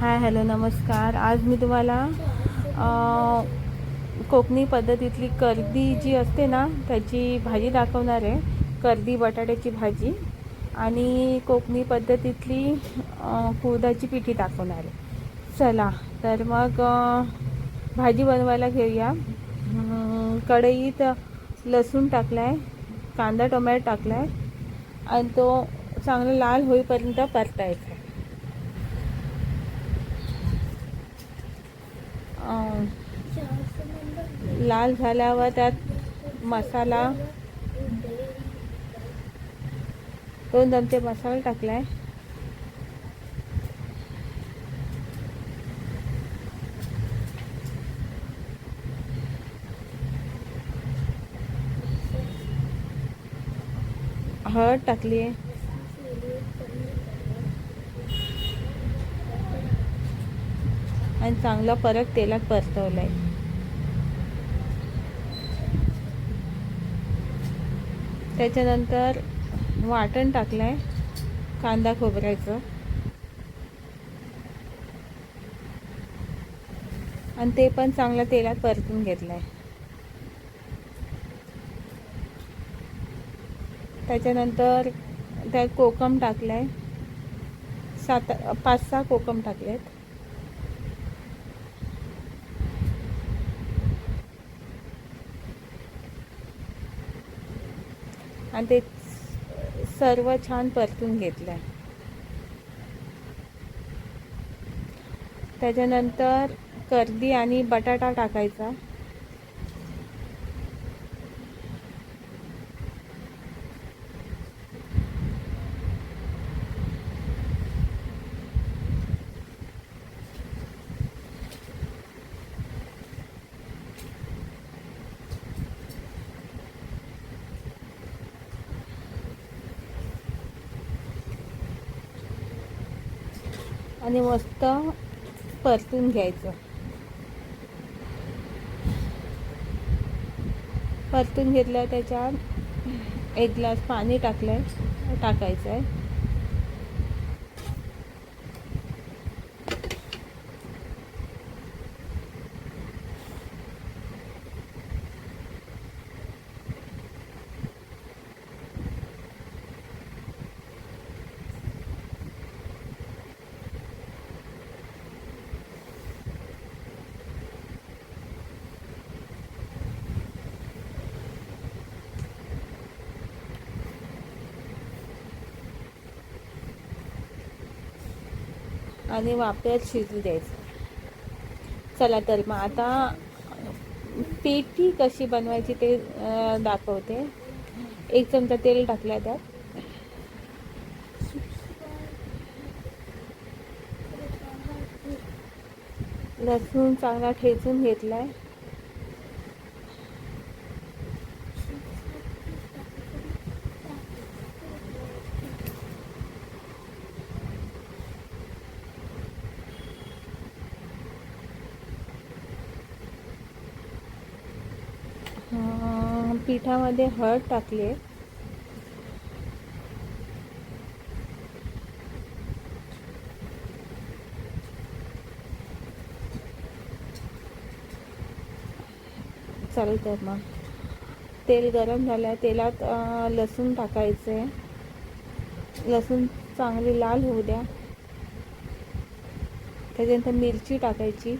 Hi hello नमस्कार. आज मी तुम्हाला कोकणी पद्धतीतली कर्दी जी असते ना त्याची भाजी दाखवणार आहे. कर्दी बटाट्याची भाजी आणि कोकणी पद्धतीतली कुदाची कुळदाची पिठी दाखवणार आहे. चला तर मग भाजी बनवायला घेऊया. कढईत लसूण टाकला आहे कांदा टोमॅटो टाकला आहे आणि तो चांगला लाल होईपर्यंत परतायचा. लाल झाल्यावर त्यात मसाला. दोन चमचे मसाला टाकलाय. हळद टाकली आहे आणि चांगला परत तेलात परतवलाय. त्याच्यानंतर वाटण टाकलंय कांदा खोबऱ्याचं. आणि ते पण चांगलं तेलात परतून घेतलंय. त्याच्यानंतर त्यात कोकम टाकलाय. सात पाच सहा कोकम टाकलेत. आणि ते सर्व छान परतून घेतलं त्याच्यानंतर कर्दी आणि बटाटा टाकायचा. आणि मस्त परतून घ्यायचं. परतून घेतलं त्याच्यात एक ग्लास पाणी टाकलं टाकायचं आहे आणि वाफ्यात शिजू द्यायचं. चला तर मग आता पेठी कशी बनवायची ते दाखवते. एक चमचा तेल टाकलं त्यात. लसूण चांगला ठेचून घेतला आहे पिठामध्ये हळद टाकली आहे चालेल तर मग. तेल गरम झालं आहे तेलात लसूण टाकायचं आहे लसूण चांगली लाल होऊ द्या. त्याच्यानंतर मिरची टाकायची.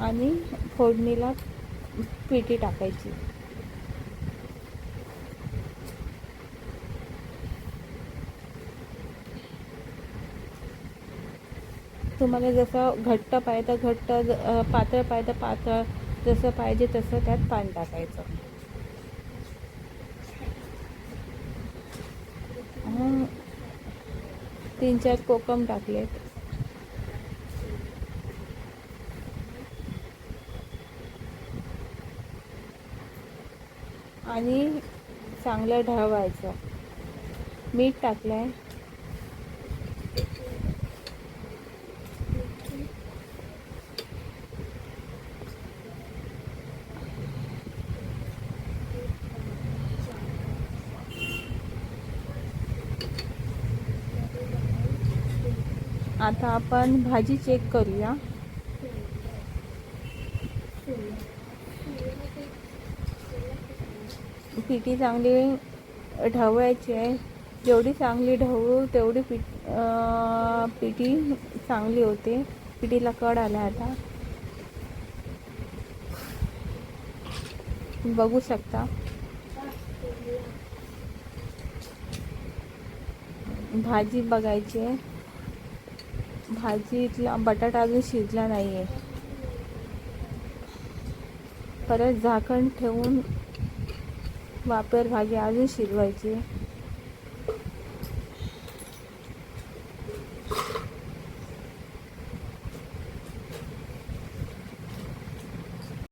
आणि फोडणीला पिठी टाकायची. तुम्हाला जसं घट्ट पाहिजे तर घट्ट पातळ पाहिजे तर पातळ जसं पाहिजे तसं त्यात पाणी टाकायचं. तीन चार कोकम टाकलेत. आणि चांगलं ढळवायचं मीठ टाकलं आहे आता आपण भाजी चेक करूया. पिठी चांगली ढवळायची आहे. जेवढी चांगली ढवळू तेवढी पिठ पिठी चांगली होते. पिठीला कड आला आता. बघू शकता. भाजी बघायची आहे. भाजीतला बटाटा अजून शिजला नाही आहे परत झाकण ठेवून वापर भाजी अजून शिजवायची